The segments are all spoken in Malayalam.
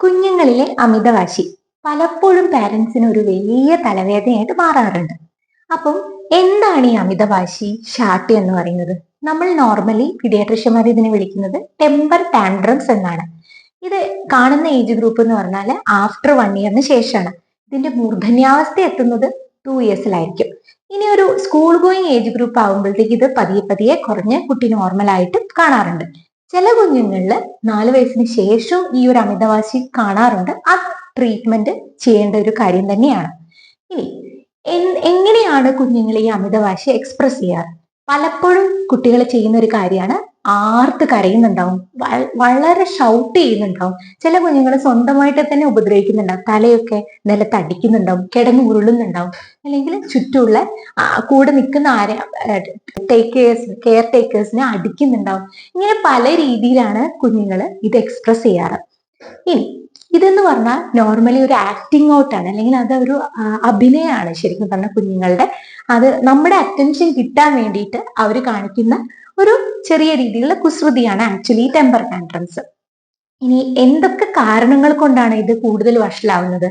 കുഞ്ഞുങ്ങളിലെ അമിതവാശി പലപ്പോഴും പാരൻസിന് ഒരു വലിയ തലവേദനയായിട്ട് മാറാറുണ്ട്. അപ്പം എന്താണ് ഈ അമിതവാശി ഷാട്ടി എന്ന് പറയുന്നത്? നമ്മൾ നോർമലി പിഡിയാട്രിഷ്യന്മാർ ഇതിനെ വിളിക്കുന്നത് ടെമ്പർ ടാൻഡ്രംസ് എന്നാണ്. ഇത് കാണുന്ന ഏജ് ഗ്രൂപ്പ് എന്ന് പറഞ്ഞാൽ ആഫ്റ്റർ വൺ ഇയറിന് ശേഷമാണ് ഇതിന്റെ മൂർധന്യാവസ്ഥ എത്തുന്നത് ടു ഇയേഴ്സിലായിരിക്കും ഇനി ഒരു സ്കൂൾ ഗോയിങ് ഏജ് ഗ്രൂപ്പ് ആകുമ്പോഴത്തേക്ക് ഇത് പതിയെ പതിയെ കുറഞ്ഞ് കുട്ടി നോർമലായിട്ട് കാണാറുണ്ട്. ചില കുഞ്ഞുങ്ങളിൽ നാല് വയസ്സിന് ശേഷവും ഈ ഒരു അമിതവാശി കാണാറുണ്ട്. അത് ട്രീറ്റ്മെന്റ് ചെയ്യേണ്ട ഒരു കാര്യം തന്നെയാണ്. ഇനി എങ്ങനെയാണ് കുഞ്ഞുങ്ങൾ ഈ അമിതവാശി എക്സ്പ്രസ് ചെയ്യാറ്? പലപ്പോഴും കുട്ടികൾ ചെയ്യുന്ന ഒരു കാര്യമാണ് ആർത്ത് കരയുന്നുണ്ടാവും. വളരെ ഷൗട്ട് ചെയ്യുന്നുണ്ടാവും. ചില കുഞ്ഞുങ്ങൾ സ്വന്തമായിട്ട് തന്നെ ഉപദ്രവിക്കുന്നുണ്ടാവും. തലയൊക്കെ നിലത്ത് അടിക്കുന്നുണ്ടാവും കിടന്ന് ഉരുളുന്നുണ്ടാവും. അല്ലെങ്കിൽ ചുറ്റുമുള്ള കൂടെ നിൽക്കുന്ന ആരെ ടേക്കേഴ്സ് കെയർ ടേക്കേഴ്സിനെ അടിക്കുന്നുണ്ടാവും. ഇങ്ങനെ പല രീതിയിലാണ് കുഞ്ഞുങ്ങൾ ഇത് എക്സ്പ്രസ് ചെയ്യാറ്. ഇനി ഇതെന്ന് പറഞ്ഞാൽ നോർമലി ഒരു ആക്ടിങ് ഔട്ടാണ് അല്ലെങ്കിൽ അത് ഒരു അഭിനയമാണ് ശരിക്കും പറഞ്ഞ കുഞ്ഞുങ്ങളുടെ. അത് നമ്മുടെ അറ്റൻഷൻ കിട്ടാൻ വേണ്ടിയിട്ട് അവർ കാണിക്കുന്ന ഒരു ചെറിയ രീതിയിലുള്ള കുസൃതിയാണ് ആക്ച്വലി ടെമ്പർ ടാൻട്രംസ് ഇനി എന്തൊക്കെ കാരണങ്ങൾ കൊണ്ടാണ് ഇത് കൂടുതൽ വഷളാവുന്നത്?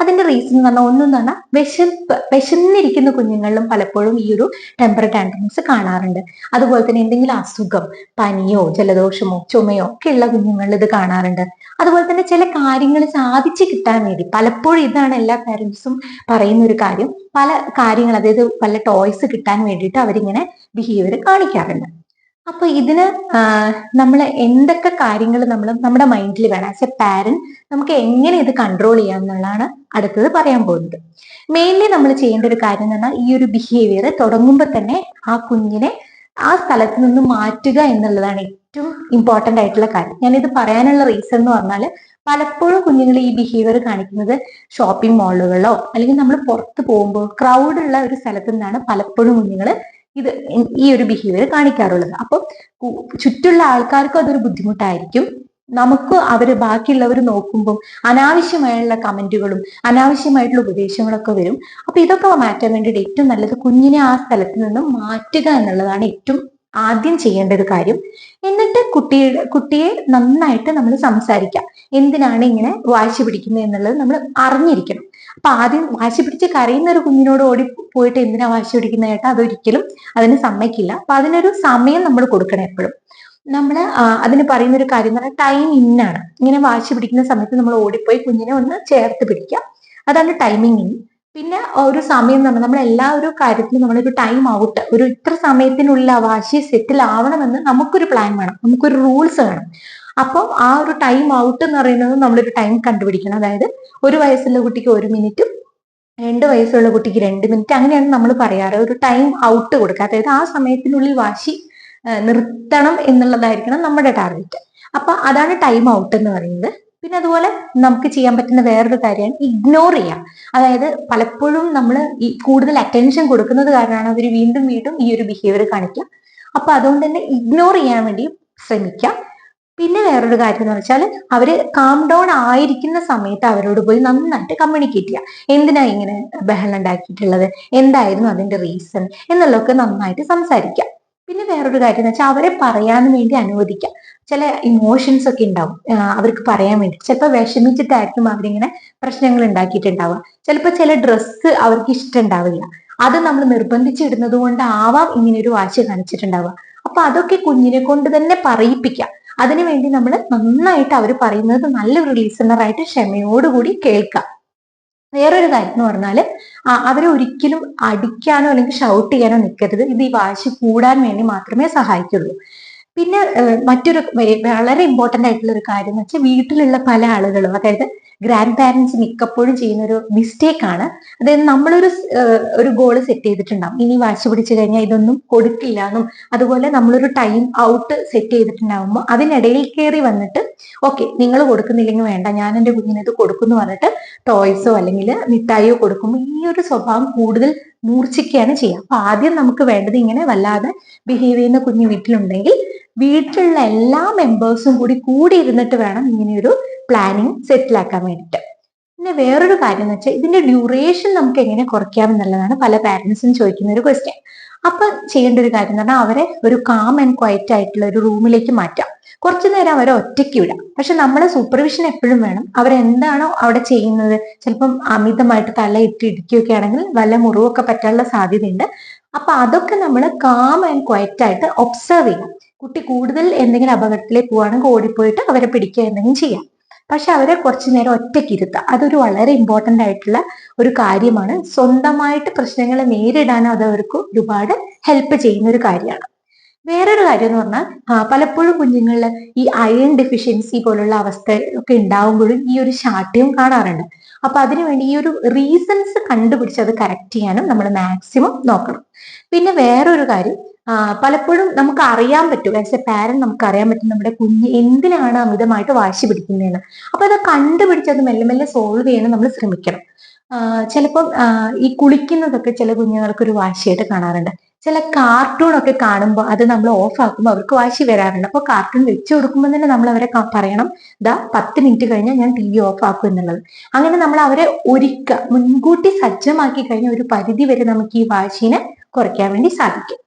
അതിന്റെ റീസൺ എന്ന് പറഞ്ഞാൽ ഒന്നും പറഞ്ഞാൽ വിശപ്പ് വിശന്നിരിക്കുന്ന കുഞ്ഞുങ്ങളിലും പലപ്പോഴും ഈ ഒരു ടെമ്പർ ടാൻഡ്രംസ് കാണാറുണ്ട്. അതുപോലെ തന്നെ എന്തെങ്കിലും അസുഖം പനിയോ ജലദോഷമോ ചുമയോ ഒക്കെ ഉള്ള കുഞ്ഞുങ്ങളിൽ ഇത് കാണാറുണ്ട്. അതുപോലെ തന്നെ ചില കാര്യങ്ങൾ സാധിച്ചു കിട്ടാൻ വേണ്ടി പലപ്പോഴും ഇതാണ് എല്ലാ പാരൻസും പറയുന്ന ഒരു കാര്യം. പല കാര്യങ്ങൾ അതായത് പല ടോയ്സ് കിട്ടാൻ വേണ്ടിയിട്ട് അവരിങ്ങനെ ബിഹേവിയർ കാണിക്കാറുണ്ട്. അപ്പൊ ഇതിന് നമ്മൾ എന്തൊക്കെ കാര്യങ്ങൾ നമ്മൾ നമ്മുടെ മൈൻഡിൽ വേണം. ആസ് എ പാരന്റ് നമുക്ക് എങ്ങനെ ഇത് കൺട്രോൾ ചെയ്യാം എന്നുള്ളതാണ് അടുത്തത് പറയാൻ പോകുന്നത്. മെയിൻലി നമ്മൾ ചെയ്യേണ്ട ഒരു കാര്യം എന്ന് പറഞ്ഞാൽ ഈ ഒരു ബിഹേവിയർ തുടങ്ങുമ്പോൾ തന്നെ ആ കുഞ്ഞിനെ ആ സ്ഥലത്ത് നിന്ന് മാറ്റുക എന്നുള്ളതാണ് ഏറ്റവും ഇമ്പോർട്ടന്റ് ആയിട്ടുള്ള കാര്യം. ഞാനിത് പറയാനുള്ള റീസൺ എന്ന് പറഞ്ഞാൽ പലപ്പോഴും കുഞ്ഞുങ്ങൾ ഈ ബിഹേവിയർ കാണിക്കുന്നത് ഷോപ്പിംഗ് മാളുകളിലോ അല്ലെങ്കിൽ നമ്മൾ പുറത്ത് പോകുമ്പോൾ ക്രൗഡ് ഉള്ള ഒരു സ്ഥലത്തു നിന്നാണ് പലപ്പോഴും കുഞ്ഞുങ്ങൾ ഇത് ഈ ഒരു ബിഹേവിയർ കാണിക്കാറുള്ളത്. അപ്പം ചുറ്റുള്ള ആൾക്കാർക്കും അതൊരു ബുദ്ധിമുട്ടായിരിക്കും. നമുക്ക് അവർ ബാക്കിയുള്ളവർ നോക്കുമ്പോൾ അനാവശ്യമായുള്ള കമന്റുകളും അനാവശ്യമായിട്ടുള്ള ഉപദേശങ്ങളൊക്കെ വരും. അപ്പൊ ഇതൊക്കെ മാറ്റാൻ വേണ്ടിയിട്ട് ഏറ്റവും നല്ലത് കുഞ്ഞിനെ ആ സ്ഥലത്ത് നിന്നും മാറ്റുക എന്നുള്ളതാണ് ഏറ്റവും ആദ്യം ചെയ്യേണ്ട ഒരു കാര്യം എന്നിട്ട് കുട്ടിയുടെ കുട്ടിയെ നന്നായിട്ട് നമ്മൾ സംസാരിക്കാം. എന്തിനാണ് ഇങ്ങനെ വാശി പിടിക്കുന്നത് എന്നുള്ളത് നമ്മൾ അറിഞ്ഞിരിക്കണം. അപ്പൊ ആദ്യം വാശി പിടിച്ച് കരയുന്ന ഒരു കുഞ്ഞിനോട് ഓടി പോയിട്ട് എന്തിനാ വാശി പിടിക്കുന്ന അതൊരിക്കലും അതിന് സമ്മതിക്കില്ല. അപ്പൊ അതിനൊരു സമയം നമ്മൾ കൊടുക്കണം എപ്പോഴും. നമ്മൾ അതിന് പറയുന്ന ഒരു കാര്യം എന്ന് പറഞ്ഞാൽ ടൈം ഇന്നാണ് ഇങ്ങനെ വാശി പിടിക്കുന്ന സമയത്ത് നമ്മൾ ഓടിപ്പോയി കുഞ്ഞിനെ ഒന്ന് ചേർത്ത് പിടിക്കുക അതാണ് ടൈമിങ് ഇൻ. പിന്നെ ഒരു സമയം എന്ന് പറഞ്ഞാൽ നമ്മൾ എല്ലാ ഒരു കാര്യത്തിലും നമ്മളൊരു ടൈം ഔട്ട് ഒരു ഇത്ര സമയത്തിനുള്ള വാശി സെറ്റിൽ ആവണമെന്ന് നമുക്കൊരു പ്ലാൻ വേണം നമുക്കൊരു റൂൾസ് വേണം. അപ്പോൾ ആ ഒരു ടൈം ഔട്ട് എന്ന് പറയുന്നത് നമ്മളൊരു ടൈം കണ്ടുപിടിക്കണം. അതായത് ഒരു വയസ്സുള്ള കുട്ടിക്ക് ഒരു മിനിറ്റും രണ്ട് വയസ്സുള്ള കുട്ടിക്ക് രണ്ട് മിനിറ്റ് അങ്ങനെയാണ് നമ്മൾ പറയാറ്. ഒരു ടൈം ഔട്ട് കൊടുക്കുക. അതായത് ആ സമയത്തിനുള്ളിൽ വാശി നിർത്തണം എന്നുള്ളതായിരിക്കണം നമ്മുടെ ടാർഗറ്റ് അപ്പൊ അതാണ് ടൈം ഔട്ട് എന്ന് പറയുന്നത്. പിന്നെ അതുപോലെ നമുക്ക് ചെയ്യാൻ പറ്റുന്ന വേറൊരു കാര്യമാണ് ഇഗ്നോർ ചെയ്യാം. അതായത് പലപ്പോഴും നമ്മൾ ഈ കൂടുതൽ അറ്റൻഷൻ കൊടുക്കുന്നത് കാരണമാണ് അവർ വീണ്ടും വീണ്ടും ഈ ഒരു ബിഹേവിയർ കാണിക്കുക അപ്പൊ അതുകൊണ്ട് തന്നെ ഇഗ്നോർ ചെയ്യാൻ വേണ്ടി ശ്രമിക്കാം. പിന്നെ വേറൊരു കാര്യം എന്ന് വെച്ചാൽ അവർ കാം ഡൗൺ ആയിരിക്കുന്ന സമയത്ത് അവരോട് പോയി നന്നായിട്ട് കമ്മ്യൂണിക്കേറ്റ് ചെയ്യുക എന്തിനാ ഇങ്ങനെ ബഹളം ഉണ്ടാക്കിയിട്ടുള്ളത്? എന്തായിരുന്നു അതിന്റെ റീസൺ എന്നുള്ളതൊക്കെ നന്നായിട്ട് സംസാരിക്കാം. പിന്നെ വേറൊരു കാര്യം എന്ന് വെച്ചാൽ അവരെ പറയാൻ വേണ്ടി അനുവദിക്കുക ചില ഇമോഷൻസ് ഒക്കെ ഉണ്ടാവും. അവർക്ക് പറയാൻ വേണ്ടി. ചിലപ്പോൾ വിഷമിച്ചിട്ടായിരിക്കും അവരിങ്ങനെ പ്രശ്നങ്ങൾ ഉണ്ടാക്കിയിട്ടുണ്ടാവുക. ചിലപ്പോൾ ചില ഡ്രസ്സ് അവർക്ക് ഇഷ്ടമുണ്ടാവില്ല അത് നമ്മൾ നിർബന്ധിച്ചിടുന്നത് കൊണ്ടാവാം ഇങ്ങനെ ഒരു വാശി കാണിച്ചിട്ടുണ്ടാവുക. അപ്പൊ അതൊക്കെ കുഞ്ഞിനെ കൊണ്ട് തന്നെ പറയിപ്പിക്കാം. അതിനുവേണ്ടി നമ്മൾ നന്നായിട്ട് അവർ പറയുന്നത് നല്ലൊരു ലിസണറായിട്ട് ക്ഷമയോടുകൂടി കേൾക്കാം. വേറൊരു കാര്യം എന്ന് പറഞ്ഞാൽ അവരെ ഒരിക്കലും അടിക്കാനോ അല്ലെങ്കിൽ ഷൗട്ട് ചെയ്യാനോ നിൽക്കരുത് ഇത് ഈ വാശി കൂടാൻ വേണ്ടി മാത്രമേ സഹായിക്കുള്ളൂ. പിന്നെ മറ്റൊരു വളരെ ഇമ്പോർട്ടന്റ് ആയിട്ടുള്ള ഒരു കാര്യം എന്ന് വെച്ചാൽ വീട്ടിലുള്ള പല ആളുകളും അതായത് ഗ്രാൻഡ് പാരന്റ്സ് മിക്കപ്പോഴും ചെയ്യുന്ന ഒരു മിസ്റ്റേക്ക് ആണ്. അതായത് നമ്മളൊരു ഒരു ഗോൾ സെറ്റ് ചെയ്തിട്ടുണ്ടാവും. ഇനി വാശി പിടിച്ചു കഴിഞ്ഞാൽ ഇതൊന്നും കൊടുക്കില്ല എന്നും. അതുപോലെ നമ്മളൊരു ടൈം ഔട്ട് സെറ്റ് ചെയ്തിട്ടുണ്ടാവുമ്പോൾ അതിനിടയിൽ കയറി വന്നിട്ട് ഓക്കെ നിങ്ങൾ കൊടുക്കുന്നില്ലെങ്കിൽ വേണ്ട. ഞാൻ എന്റെ കുഞ്ഞിന് ഇത് കൊടുക്കുന്നു പറഞ്ഞിട്ട് ടോയ്സോ അല്ലെങ്കിൽ മിഠായിയോ കൊടുക്കുമ്പോൾ ഈ ഒരു സ്വഭാവം കൂടുതൽ മൂർച്ഛിക്കുകയാണ് ചെയ്യുക. അപ്പൊ ആദ്യം നമുക്ക് വേണ്ടത് ഇങ്ങനെ വല്ലാതെ ബിഹേവ് ചെയ്യുന്ന കുഞ്ഞ് വീട്ടിലുണ്ടെങ്കിൽ വീട്ടിലുള്ള എല്ലാ മെമ്പേഴ്സും കൂടി കൂടി ഇരുന്നിട്ട് വേണം ഇങ്ങനെയൊരു പ്ലാനിങ് സെറ്റിൽ ആക്കാൻ വേണ്ടിയിട്ട്. പിന്നെ വേറൊരു കാര്യം എന്ന് വെച്ചാൽ ഇതിന്റെ ഡ്യൂറേഷൻ നമുക്ക് എങ്ങനെ കുറയ്ക്കാം എന്നുള്ളതാണ് പല പാരന്റ്സും ചോദിക്കുന്ന ഒരു ക്വസ്റ്റ്യൻ അപ്പൊ ചെയ്യേണ്ട ഒരു കാര്യം എന്ന് പറഞ്ഞാൽ അവരെ ഒരു കാം ആൻഡ് ക്വയറ്റ് ആയിട്ടുള്ള ഒരു റൂമിലേക്ക് മാറ്റാം. കുറച്ചു നേരം അവരെ ഒറ്റയ്ക്ക് വിടാം. പക്ഷെ നമ്മളെ സൂപ്പർവിഷൻ എപ്പോഴും വേണം. അവരെന്താണോ അവിടെ ചെയ്യുന്നത് ചിലപ്പം അമിതമായിട്ട് തല ഇട്ട് ഇടിക്കുകയൊക്കെ ആണെങ്കിൽ വല്ല മുറിവൊക്കെ പറ്റാനുള്ള സാധ്യതയുണ്ട്. അപ്പൊ അതൊക്കെ നമ്മൾ കാം ആൻഡ് ക്വയറ്റ് ആയിട്ട് ഒബ്സർവ് ചെയ്യാം കുട്ടി കൂടുതൽ എന്തെങ്കിലും അപകടത്തിലേക്ക് പോവുകയാണെങ്കിൽ ഓടിപ്പോയിട്ട് അവരെ പിടിക്കുക എന്തെങ്കിലും ചെയ്യാം. പക്ഷെ അവരെ കുറച്ചു നേരം ഒറ്റയ്ക്ക് ഇരുത്തുക അതൊരു വളരെ ഇമ്പോർട്ടന്റ് ആയിട്ടുള്ള ഒരു കാര്യമാണ്. സ്വന്തമായിട്ട് പ്രശ്നങ്ങളെ നേരിടാൻ അത് അവർക്ക് ഒരുപാട് ഹെൽപ്പ് ചെയ്യുന്ന ഒരു കാര്യമാണ്. വേറൊരു കാര്യം എന്ന് പറഞ്ഞാൽ പലപ്പോഴും കുഞ്ഞുങ്ങളിൽ ഈ അയൺ ഡെഫിഷ്യൻസി പോലുള്ള അവസ്ഥ ഒക്കെ ഉണ്ടാവുമ്പോഴും ഈ ഒരു ശാഠ്യം കാണാറുണ്ട്. അപ്പൊ അതിനുവേണ്ടി ഈ ഒരു റീസൺസ് കണ്ടുപിടിച്ച് അത് കറക്റ്റ് ചെയ്യാനും നമ്മൾ മാക്സിമം നോക്കണം. പിന്നെ വേറൊരു കാര്യം പലപ്പോഴും നമുക്ക് അറിയാൻ പറ്റും. ആസ് എ പാരന്റ് നമുക്ക് അറിയാൻ പറ്റും നമ്മുടെ കുഞ്ഞ് എന്തിനാണ് അമിതമായിട്ട് വാശി പിടിക്കുന്നതെന്ന്. അപ്പൊ അത് കണ്ടുപിടിച്ച് അത് മെല്ലെ മെല്ലെ സോൾവ് ചെയ്യാൻ നമ്മൾ ശ്രമിക്കണം. ചിലപ്പം ഈ കുളിക്കുന്നതൊക്കെ ചില കുഞ്ഞുങ്ങൾക്ക് ഒരു വാശിയായിട്ട് കാണാറുണ്ട്. ചില കാർട്ടൂൺ ഒക്കെ കാണുമ്പോൾ അത് നമ്മൾ ഓഫ് ആക്കുമ്പോൾ അവർക്ക് വാശി വരാറുണ്ട്. അപ്പോൾ കാർട്ടൂൺ വെച്ചു കൊടുക്കുമ്പോൾ തന്നെ നമ്മൾ അവരെ പറയണം ദാ പത്ത് മിനിറ്റ് കഴിഞ്ഞാൽ ഞാൻ ടി വി ഓഫ് ആക്കും എന്നുള്ളത്. അങ്ങനെ നമ്മൾ അവരെ ഒരുക്കുക മുൻകൂട്ടി സജ്ജമാക്കി കഴിഞ്ഞാൽ ഒരു പരിധി വരെ നമുക്ക് ഈ വാശിനെ കുറയ്ക്കാൻ വേണ്ടി സാധിക്കും.